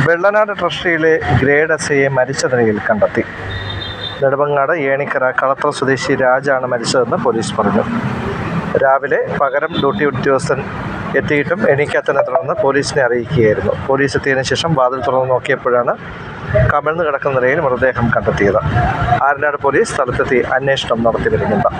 Vellanad ട്രസ്റ്റിയിലെ grade S ഐയെ മരിച്ച നിലയിൽ കണ്ടെത്തി. നെടുമങ്ങാട് ഏണിക്കര കളത്ര സ്വദേശി രാജാണ് മരിച്ചതെന്ന് പോലീസ് പറഞ്ഞു. രാവിലെ പകരം ഡ്യൂട്ടി ഉദ്യോഗസ്ഥൻ എത്തിയിട്ടും എണീക്കാത്തതിനെ തുടർന്ന് പോലീസിനെ അറിയിക്കുകയായിരുന്നു. പോലീസ് എത്തിയതിനു ശേഷം വാതിൽ തുറന്ന് നോക്കിയപ്പോഴാണ് കമിഴ്ന്നു കിടക്കുന്ന നിലയിൽ മൃതദേഹം കണ്ടെത്തിയത്. ആരനാട് പോലീസ് സ്ഥലത്തെത്തി അന്വേഷണം നടത്തി വരുന്നുണ്ട്.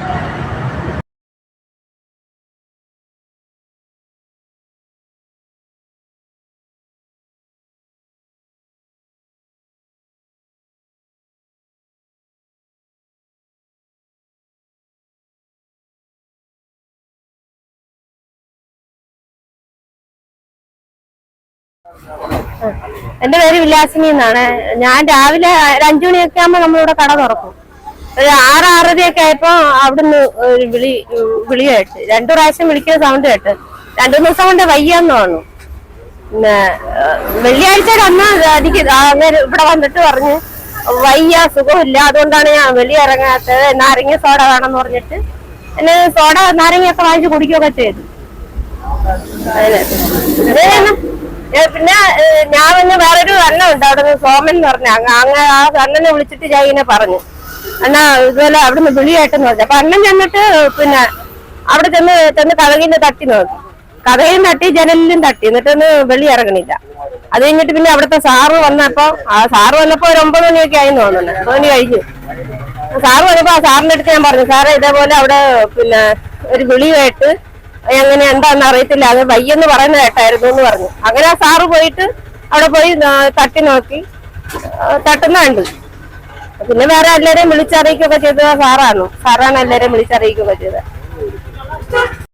എന്റെ പേര് വിലാസിനി എന്നാണ്. ഞാൻ രാവിലെ ഒരു അഞ്ചു മണിയൊക്കെ ആകുമ്പോ നമ്മളിവിടെ കട തുറക്കും. ഒരു ആറ് ആറരയൊക്കെ ആയപ്പോ അവിടുന്ന് ഒരു വിളി വിളി കേട്ട്. രണ്ടു പ്രാവശ്യം വിളിക്കുന്ന സൗണ്ട് കേട്ട്. രണ്ടു ദിവസം കൊണ്ട് വയ്യാന്ന് പറഞ്ഞു പിന്നെ വെള്ളിയാഴ്ച അന്ന് എനിക്ക് ഇവിടെ വന്നിട്ട് പറഞ്ഞു വയ്യ സുഖമില്ല അതുകൊണ്ടാണ് ഞാൻ വെളിയിറങ്ങാത്തത് നാരങ്ങ സോഡ വേണമെന്ന് പറഞ്ഞിട്ട്. എന്നെ സോഡ നാരങ്ങയൊക്കെ വാങ്ങിച്ച് കുടിക്കുകയൊക്കെ ചെയ്തു. തന്നെ. പിന്നെ ഞാൻ പിന്നെ വേറൊരു അണ്ണനുണ്ട് അവിടെ നിന്ന് സോമൻ എന്ന് പറഞ്ഞ. അങ്ങ് ആ അണ്ണനെ വിളിച്ചിട്ട് ഞാൻ ഇങ്ങനെ പറഞ്ഞു. അണ്ണാ ഇതുപോലെ അവിടുന്ന് വിളിയായിട്ടെന്ന് പറഞ്ഞു. അപ്പൊ അണ്ണൻ ചെന്നിട്ട് പിന്നെ അവിടെ ചെന്ന് ചെന്ന് കഥകിന്റെ തട്ടി നോക്കി. കഥയും തട്ടി ജനലിലും തട്ടി. എന്നിട്ടൊന്ന് വെളി ഇറങ്ങണില്ല. അത് കഴിഞ്ഞിട്ട് പിന്നെ അവിടുത്തെ സാറ് വന്നപ്പോ ആ സാറ് വന്നപ്പോ ഒരു ഒമ്പത് മണിയൊക്കെ ആയി ഒമ്പത് മണി കഴിഞ്ഞു. സാറ് വന്നപ്പോ ആ സാറിന്റെ അടുത്ത് ഞാൻ പറഞ്ഞു സാറേ ഇതേപോലെ അവിടെ പിന്നെ ഒരു വിളി കേട്ട് എങ്ങനെ എന്താന്ന് അറിയത്തില്ല. അത് വയ്യെന്ന് പറയുന്ന കേട്ടായിരുന്നു എന്ന് പറഞ്ഞു. അങ്ങനെ ആ സാറ് പോയിട്ട് അവിടെ പോയി തട്ടി നോക്കി. തട്ടുന്നുണ്ട് പിന്നെ വേറെ എല്ലാരെയും വിളിച്ചറിയിക്കുകയൊക്കെ ചെയ്തത് സാറാണ്. സാറാണ് എല്ലാരെയും വിളിച്ചറിയിക്കുകയൊക്കെ ചെയ്തത്.